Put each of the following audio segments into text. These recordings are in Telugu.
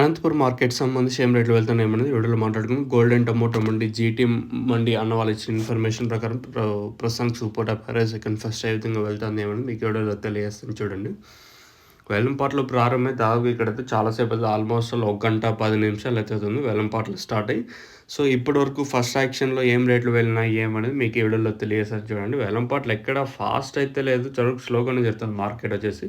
అనంతపురం మార్కెట్ సంబంధించి ఏం రేట్లు వెళ్తున్నాయి ఏమనేది వీడియోలో gold golden tomato mandi GT mandi అన్న వాళ్ళు ఇచ్చిన ఇన్ఫర్మేషన్ ప్రకారం ప్ర- ప్రస్తుతానికి సూపర్ టాప్ సెకండ్ ఫస్ట్ ఏ విధంగా వెళ్తుంది ఏమని మీకు వీడియోలో తెలియజేస్తుంది చూడండి. వేలంపాట్లో ప్రారంభమై దాదాపు ఇక్కడైతే చాలాసేపు అయితే ఆల్మోస్ట్ ఒక గంట పది నిమిషాలు అయితే అవుతుంది వేలంపాట్లు స్టార్ట్ అయ్యి. సో ఇప్పటి వరకు ఫస్ట్ యాక్షన్లో ఏం రేట్లు వెళ్ళినాయి ఏమనేది మీకు ఈ వీడియోలో తెలియజేస్తారు చూడండి. వేలంపాట్లు ఎక్కడ ఫాస్ట్ అయితే లేదు చదువు స్లోగానే జరుగుతుంది మార్కెట్ వచ్చేసి.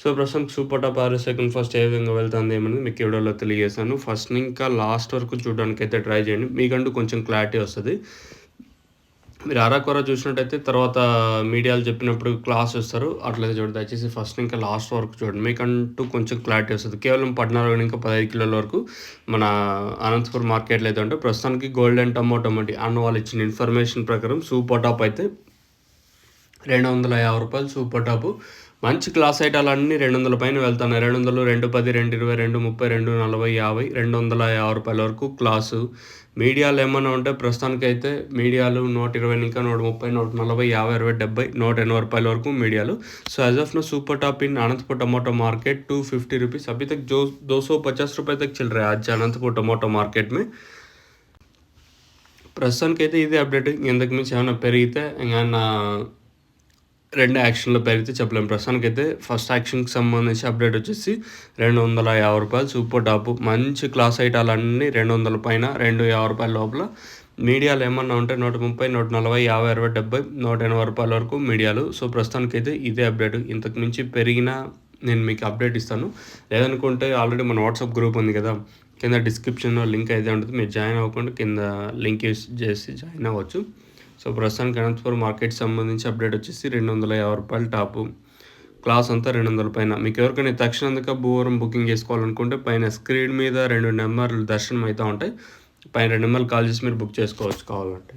సో ప్రస్తుతం super top or second first ఏ విధంగా వెళ్తుంది ఏమనేది మీకు ఈ వీడియోలో తెలియజేస్తాను. ఫస్ట్ ఇంకా లాస్ట్ వరకు చూడడానికి అయితే ట్రై చేయండి. మీకంటూ కొంచెం క్లారిటీ వస్తుంది. మీరు అరాకొర చూసినట్టయితే తర్వాత మీడియాలు చెప్పినప్పుడు క్లాస్ వస్తారు. అట్లయితే చూడండి దయచేసి ఫస్ట్ ఇంకా లాస్ట్ వరకు చూడండి. మీకంటూ కొంచెం క్లారిటీ వస్తుంది. కేవలం పద్నాలుగు ఇంకా పదహైదు కిలోల వరకు మన అనంతపురం మార్కెట్లో అయితే ఉంటే ప్రస్తుతానికి గోల్డెన్ టమోటో మండి అన్న వాళ్ళు ఇచ్చిన ఇన్ఫర్మేషన్ ప్రకారం సూపర్ టాప్ అయితే రెండు వందల యాభై రూపాయలు సూపర్ టాపు మంచి క్లాస్ ఐటాలు అన్నీ రెండు వందల పైన వెళ్తున్నాయి రెండు వందలు రెండు పది రెండు ఇరవై రెండు ముప్పై రెండు నలభై యాభై రెండు వందల యాభై రూపాయల వరకు క్లాసు మీడియాలు ఏమన్నా ఉంటే ప్రస్తుతానికి అయితే మీడియాలు నూట ఇరవై ఇంకా నూట ముప్పై నూట నలభై యాభై అరవై డెబ్బై నూట ఎనభై రూపాయల వరకు మీడియాలు so as of now super top in Anantapur tomato market two fifty rupees अभी तक जो दो सौ पचास रुपये तक चल रहा है आज अनंतपुर टमाटो मार्केट में ప్రస్తుతానికి అయితే ఇదే అప్డేట్ ఇంతకు మించి ఏమైనా పెరిగితే ఏమైనా రెండు యాక్షన్లో పెరిగితే చెప్పలేము ప్రస్తుతానికి అయితే ఫస్ట్ యాక్షన్కి సంబంధించి అప్డేట్ వచ్చేసి రెండు వందల యాభై రూపాయలు సూపర్ టాప్. మంచి క్లాస్ ఐటాలన్నీ రెండు వందల పైన రెండు యాభై రూపాయల లోపల. మీడియాలు ఏమన్నా ఉంటే నూట ముప్పై నూట నలభై యాభై అరవై డెబ్బై నూట ఎనభై రూపాయల వరకు మీడియాలు. సో ప్రస్తుతానికి అయితే ఇదే అప్డేట్. ఇంతకు మించి పెరిగిన నేను మీకు అప్డేట్ ఇస్తాను. లేదనుకుంటే ఆల్రెడీ మన వాట్సాప్ గ్రూప్ ఉంది కదా. కింద డిస్క్రిప్షన్లో లింక్ అయితే ఉంటుంది. మీరు జాయిన్ అవ్వకుండా కింద లింక్ యూస్ చేసి జాయిన్ అవ్వచ్చు. సో ప్రస్తుతానికి అనంతపురం మార్కెట్ సంబంధించి అప్డేట్ వచ్చేసి రెండు వందల యాభై రూపాయలు టాపు. క్లాస్ అంతా రెండు వందల పైన. మీకు ఎవరికైనా తక్షణందుక భూవరం బుకింగ్ చేసుకోవాలనుకుంటే పైన స్క్రీన్ మీద రెండు నెంబర్లు దర్శనం అవుతూ ఉంటాయి. పైన రెండు నెంబర్లు కాల్ చేసి మీరు బుక్ చేసుకోవచ్చు కావాలంటే.